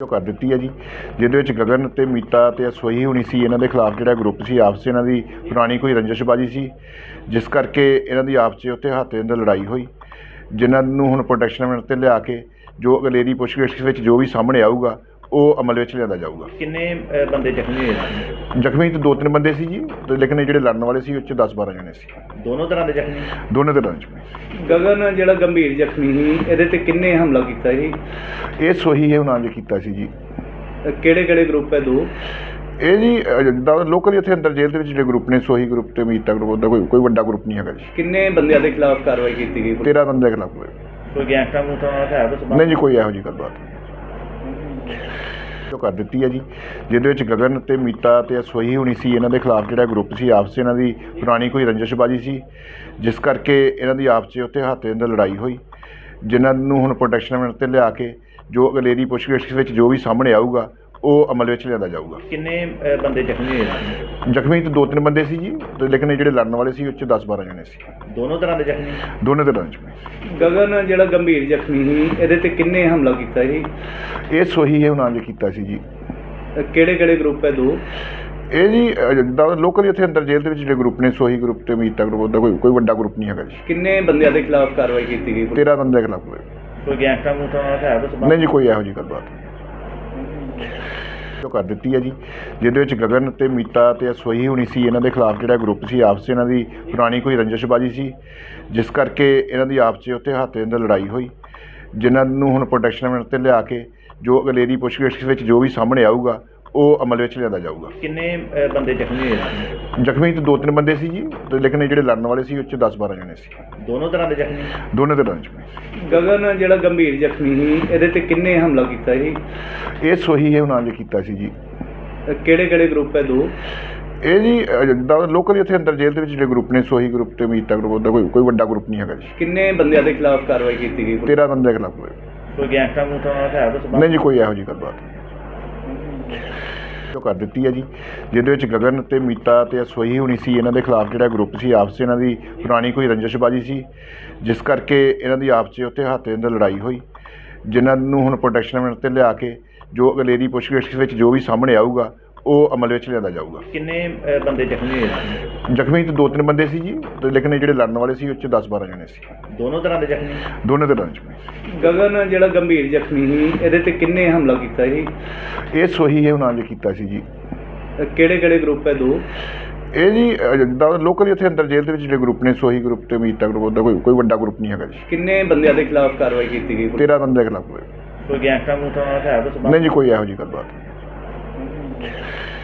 ਜੋ ਕਰ ਦਿੱਤੀ ਹੈ ਜੀ, ਜਿਹਦੇ ਵਿੱਚ ਗਗਨ ਤੇ ਮੀਤਾ ਤੇ ਸੋਹੀ ਹੋਣੀ ਸੀ, ਇਹਨਾਂ ਦੇ ਖਿਲਾਫ ਜਿਹੜਾ ਗਰੁੱਪ ਸੀ, ਆਪਸ 'ਚ ਇਹਨਾਂ ਦੀ ਪੁਰਾਣੀ ਕੋਈ ਰੰਜਿਸ਼ਬਾਜੀ ਸੀ, ਜਿਸ ਕਰਕੇ ਇਹਨਾਂ ਦੀ ਆਪਸ 'ਚ ਉੱਥੇ ਹੱਥ ਦੇ ਅੰਦਰ ਲੜਾਈ ਹੋਈ, ਜਿਨ੍ਹਾਂ ਨੂੰ ਹੁਣ ਪ੍ਰੋਟੈਕਸ਼ਨ ਮਿੰਟ ਤੇ ਲਿਆ ਕੇ, ਜੋ ਅਗਲੇਰੀ ਪੁੱਛਗਿੱਛ ਵਿੱਚ ਜੋ ਵੀ ਸਾਹਮਣੇ ਆਊਗਾ ਉਹ ਅਮਲ ਵਿੱਚ ਲਿਆਂਦਾ ਜਾਊਗਾ। ਕਿੰਨੇ ਬੰਦੇ ਜ਼ਖਮੀ ਹੋਏ ਨੇ? ਜ਼ਖਮੀ ਤੇ ਦੋ ਤਿੰਨ ਬੰਦੇ ਸੀ ਜੀ ਤੇ ਲੇਕਿਨ ਇਹ ਜਿਹੜੇ ਲੜਨ ਵਾਲੇ ਸੀ ਉਹ 'ਚ 10 12 ਜਣੇ ਸੀ। ਦੋਨੋਂ ਤਰ੍ਹਾਂ ਦੇ ਜ਼ਖਮੀ? ਦੋਨੇ ਤਰ੍ਹਾਂ ਦੇ ਜ਼ਖਮੀ ਗਗਨ ਜਿਹੜਾ ਗੰਭੀਰ ਜ਼ਖਮੀ ਸੀ ਇਹਦੇ ਤੇ ਕਿੰਨੇ ਹਮਲਾ ਕੀਤਾ ਸੀ? ਇਹ ਸੋਹੀ ਹੈ ਉਹਨਾਂ ਨੇ ਕੀਤਾ ਸੀ ਜੀ। ਕਿਹੜੇ ਕਿਹੜੇ ਗਰੁੱਪ ਹੈ ਦੋ? ਇਹ ਜੀ ਜਿੱਦਾਂ ਲੋਕਲ ਇੱਥੇ ਅੰਦਰ ਜੇਲ੍ਹ ਦੇ ਵਿੱਚ ਜਿਹੜੇ ਗਰੁੱਪ ਨੇ ਸੋਹੀ ਗਰੁੱਪ ਤੇ ਮੀਤਾ ਗਰੁੱਪ ਦਾ ਕੋਈ ਕੋਈ ਵੱਡਾ ਗਰੁੱਪ ਨਹੀਂ ਹੈਗਾ ਜੀ। ਕਿੰਨੇ ਬੰਦਿਆਂ ਦੇ ਖਿਲਾਫ ਕਾਰਵਾਈ ਕੀਤੀ ਗਈ? 13 ਬੰਦੇ ਖਿਲਾਫ ਹੋਏ ਕੋਈ ਗੈਂਗਸਟਰ ਮੂਟਰ ਨਾਲ ਹੈ ਬਸ ਨਹੀਂ ਜੀ ਕੋਈ ਇਹੋ ਜਿਹੀ ਗੱਲਬਾਤ ਜੋ ਕਰ ਦਿੱਤੀ ਹੈ ਜੀ, ਜਿਹਦੇ ਵਿੱਚ ਗਗਨ ਤੇ ਮੀਤਾ ਤੇ ਸੋਹੀ ਹੋਣੀ ਸੀ, ਇਹਨਾਂ ਦੇ ਖਿਲਾਫ ਜਿਹੜਾ ਗਰੁੱਪ ਸੀ, ਆਪਸ 'ਚ ਇਹਨਾਂ ਦੀ ਪੁਰਾਣੀ ਕੋਈ ਰੰਜਿਸ਼ਬਾਜੀ ਸੀ, ਜਿਸ ਕਰਕੇ ਇਹਨਾਂ ਦੀ ਆਪਸ 'ਚ ਉੱਥੇ ਹੱਥ ਦੇ ਅੰਦਰ ਲੜਾਈ ਹੋਈ, ਜਿਨ੍ਹਾਂ ਨੂੰ ਹੁਣ ਪ੍ਰੋਟੈਕਸ਼ਨ ਮਿੰਟ ਤੇ ਲਿਆ ਕੇ ਜੋ ਅਗਲੇਰੀ ਪੁੱਛਗਿੱਛ ਵਿੱਚ ਜੋ ਵੀ ਸਾਹਮਣੇ ਆਊਗਾ ਉਹ ਅਮਲ ਵਿੱਚ ਲਿਆਂਦਾ ਜਾਊਗਾ। ਕਿੰਨੇ ਬੰਦੇ ਜ਼ਖਮੀ ਹੋਏ ਨੇ? ਜ਼ਖਮੀ ਤੇ ਦੋ ਤਿੰਨ ਬੰਦੇ ਸੀ ਜੀ ਤੇ ਲੇਕਿਨ ਇਹ ਜਿਹੜੇ ਲੜਨ ਵਾਲੇ ਸੀ ਉਹ 'ਚ 10 12 ਜਣੇ ਸੀ। ਦੋਨੋਂ ਤਰ੍ਹਾਂ ਦੇ ਜ਼ਖਮੀ? ਦੋਨੇ ਤਰ੍ਹਾਂ ਦੇ ਜ਼ਖਮੀ ਗਗਨ ਜਿਹੜਾ ਗੰਭੀਰ ਜ਼ਖਮੀ ਸੀ ਇਹਦੇ ਤੇ ਕਿੰਨੇ ਹਮਲਾ ਕੀਤਾ ਸੀ? ਇਹ ਸੋਹੀ ਹੈ ਉਹਨਾਂ ਨੇ ਕੀਤਾ ਸੀ ਜੀ। ਕਿਹੜੇ ਕਿਹੜੇ ਗਰੁੱਪ ਹੈ ਦੋ? ਇਹ ਜੀ ਜਿੱਦਾਂ ਲੋਕਲ ਇੱਥੇ ਅੰਦਰ ਜੇਲ੍ਹ ਦੇ ਵਿੱਚ ਜਿਹੜੇ ਗਰੁੱਪ ਨੇ ਸੋਹੀ ਗਰੁੱਪ ਤੇ ਮੀਤਾ ਗਰੁੱਪ ਦਾ ਕੋਈ ਕੋਈ ਵੱਡਾ ਗਰੁੱਪ ਨਹੀਂ ਹੈਗਾ ਜੀ। ਕਿੰਨੇ ਬੰਦਿਆਂ ਦੇ ਖਿਲਾਫ ਕਾਰਵਾਈ ਕੀਤੀ ਗਈ? 13 ਬੰਦੇ ਖਿਲਾਫ ਹੋਏ ਕੋਈ ਗੈਂਗਸਟਰ ਨਾਲ ਹੈ ਬਸ ਨਹੀਂ ਜੀ ਕੋਈ ਇਹੋ ਜਿਹੀ ਗੱਲਬਾਤ ਜੋ ਕਰ ਦਿੱਤੀ ਹੈ ਜੀ, ਜਿਹਦੇ ਵਿੱਚ ਗਗਨ ਤੇ ਮੀਤਾ ਤੇ ਅਸੋਈ ਹੋਣੀ ਸੀ, ਇਹਨਾਂ ਦੇ ਖਿਲਾਫ ਜਿਹੜਾ ਗਰੁੱਪ ਸੀ, ਆਪਸ 'ਚ ਇਹਨਾਂ ਦੀ ਪੁਰਾਣੀ ਕੋਈ ਰੰਜਿਸ਼ਬਾਜੀ ਸੀ, ਜਿਸ ਕਰਕੇ ਇਹਨਾਂ ਦੀ ਆਪਸ 'ਚ ਉੱਥੇ ਹੱਥ ਦੇ ਅੰਦਰ ਲੜਾਈ ਹੋਈ, ਜਿਨ੍ਹਾਂ ਨੂੰ ਹੁਣ ਪ੍ਰੋਟੈਕਸ਼ਨ ਮਿਲਣ ਤੇ ਲਿਆ ਕੇ ਜੋ ਅਗਲੇਰੀ ਪੁੱਛਗਿੱਛ ਵਿੱਚ ਜੋ ਵੀ ਸਾਹਮਣੇ ਆਊਗਾ ਉਹ ਅਮਲ ਵਿੱਚ ਲਿਆਂਦਾ ਜਾਊਗਾ। ਕਿੰਨੇ ਬੰਦੇ ਜ਼ਖਮੀ ਹੋਏ ਨੇ? ਜ਼ਖਮੀ ਤੇ ਦੋ ਤਿੰਨ ਬੰਦੇ ਸੀ ਜੀ ਤੇ ਲੇਕਿਨ ਇਹ ਜਿਹੜੇ ਲੜਨ ਵਾਲੇ ਸੀ ਉਹ 'ਚ 10 12 ਜਣੇ ਸੀ। ਦੋਨੋਂ ਤਰ੍ਹਾਂ ਦੇ ਜ਼ਖਮੀ? ਦੋਨੇ ਤਰ੍ਹਾਂ ਦੇ ਜ਼ਖਮੀ ਗਗਨ ਜਿਹੜਾ ਗੰਭੀਰ ਜ਼ਖਮੀ ਸੀ ਇਹਦੇ ਤੇ ਕਿੰਨੇ ਹਮਲਾ ਕੀਤਾ ਸੀ? ਇਹ ਸੋਹੀ ਹੈ ਉਹਨਾਂ ਨੇ ਕੀਤਾ ਸੀ ਜੀ। ਕਿਹੜੇ ਕਿਹੜੇ ਗਰੁੱਪ ਹੈ ਦੋ? ਇਹ ਜੀ ਜਿੱਦਾਂ ਲੋਕਲ ਇੱਥੇ ਅੰਦਰ ਜੇਲ੍ਹ ਦੇ ਵਿੱਚ ਜਿਹੜੇ ਗਰੁੱਪ ਨੇ ਸੋਹੀ ਗਰੁੱਪ ਤੇ ਮੀਤਾ ਗਰੁੱਪ ਦਾ ਕੋਈ ਕੋਈ ਵੱਡਾ ਗਰੁੱਪ ਨਹੀਂ ਹੈਗਾ ਜੀ। ਕਿੰਨੇ ਬੰਦਿਆਂ ਦੇ ਖਿਲਾਫ ਕਾਰਵਾਈ ਕੀਤੀ ਗਈ? 13 ਬੰਦੇ ਖਿਲਾਫ ਹੋਏ ਕੋਈ ਗੈਂਗਸਟਰ ਮੂਟਰ ਨਾਲ ਹੈ ਬਸ ਨਹੀਂ ਜੀ ਕੋਈ ਇਹੋ ਜਿਹੀ ਗੱਲਬਾਤ ਜੋ ਕਰ ਦਿੱਤੀ ਹੈ ਜੀ, ਜਿਹਦੇ ਵਿੱਚ ਗਗਨ ਤੇ ਮੀਤਾ ਤੇ ਸੋਹੀ ਹੋਣੀ ਸੀ, ਇਹਨਾਂ ਦੇ ਖਿਲਾਫ ਜਿਹੜਾ ਗਰੁੱਪ ਸੀ, ਆਪਸ 'ਚ ਇਹਨਾਂ ਦੀ ਪੁਰਾਣੀ ਕੋਈ ਰੰਜਿਸ਼ਬਾਜੀ ਸੀ, ਜਿਸ ਕਰਕੇ ਇਹਨਾਂ ਦੀ ਆਪਸ 'ਚ ਉੱਥੇ ਹੱਥ ਦੇ ਅੰਦਰ ਲੜਾਈ ਹੋਈ, ਜਿਨ੍ਹਾਂ ਨੂੰ ਹੁਣ ਪ੍ਰੋਟੈਕਸ਼ਨ ਮਿਲਣ ਤੇ ਲਿਆ ਕੇ ਜੋ ਅਗਲੇਰੀ ਪੁੱਛਗਿੱਛ ਵਿੱਚ ਜੋ ਵੀ ਸਾਹਮਣੇ ਆਊਗਾ ਉਹ ਅਮਲ ਵਿੱਚ ਲਿਆਂਦਾ ਜਾਊਗਾ। ਕਿੰਨੇ ਅਹ, ਬੰਦੇ ਜ਼ਖਮੀ ਹੋਏ ਨੇ ਜ਼ਖਮੀ ਤੇ ਦੋ ਤਿੰਨ ਬੰਦੇ ਸੀ ਜੀ ਤੇ ਲੇਕਿਨ ਇਹ ਜਿਹੜੇ ਲੜਨ ਵਾਲੇ ਸੀ ਉਹ 'ਚ 10 12 ਜਣੇ ਸੀ। ਦੋਨੋਂ ਤਰ੍ਹਾਂ ਦੇ ਜ਼ਖਮੀ? ਦੋਨੇ ਤਰ੍ਹਾਂ ਦੇ ਜ਼ਖਮੀ ਗਗਨ ਜਿਹੜਾ ਗੰਭੀਰ ਜ਼ਖਮੀ ਸੀ ਇਹਦੇ ਤੇ ਕਿੰਨੇ ਹਮਲਾ ਕੀਤਾ ਸੀ? ਇਹ ਸੋਹੀ ਹੈ ਉਹਨਾਂ ਨੇ ਕੀਤਾ ਸੀ ਜੀ। ਕਿਹੜੇ ਕਿਹੜੇ ਗਰੁੱਪ ਹੈ ਦੋ? ਇਹ ਜੀ ਜਿੱਦਾਂ ਲੋਕਲ ਇੱਥੇ ਅੰਦਰ ਜੇਲ੍ਹ ਦੇ ਵਿੱਚ ਜਿਹੜੇ ਗਰੁੱਪ ਨੇ ਸੋਹੀ ਗਰੁੱਪ ਤੇ ਮੀਤਾ ਗਰੁੱਪ ਦਾ ਕੋਈ ਕੋਈ ਵੱਡਾ ਗਰੁੱਪ ਨਹੀਂ ਹੈਗਾ ਜੀ। ਕਿੰਨੇ ਬੰਦਿਆਂ ਦੇ ਖਿਲਾਫ ਕਾਰਵਾਈ ਕੀਤੀ ਗਈ 13 ਬੰਦੇ ਖਿਲਾਫ ਹੋਏ ਕੋਈ ਗੈਂਗਸਟਰ ਮੂਟਰ ਨਾਲ ਹੈ ਬਸ ਨਹੀਂ ਜੀ ਕੋਈ ਇਹੋ ਜਿਹੀ ਗੱਲਬਾਤ Yeah.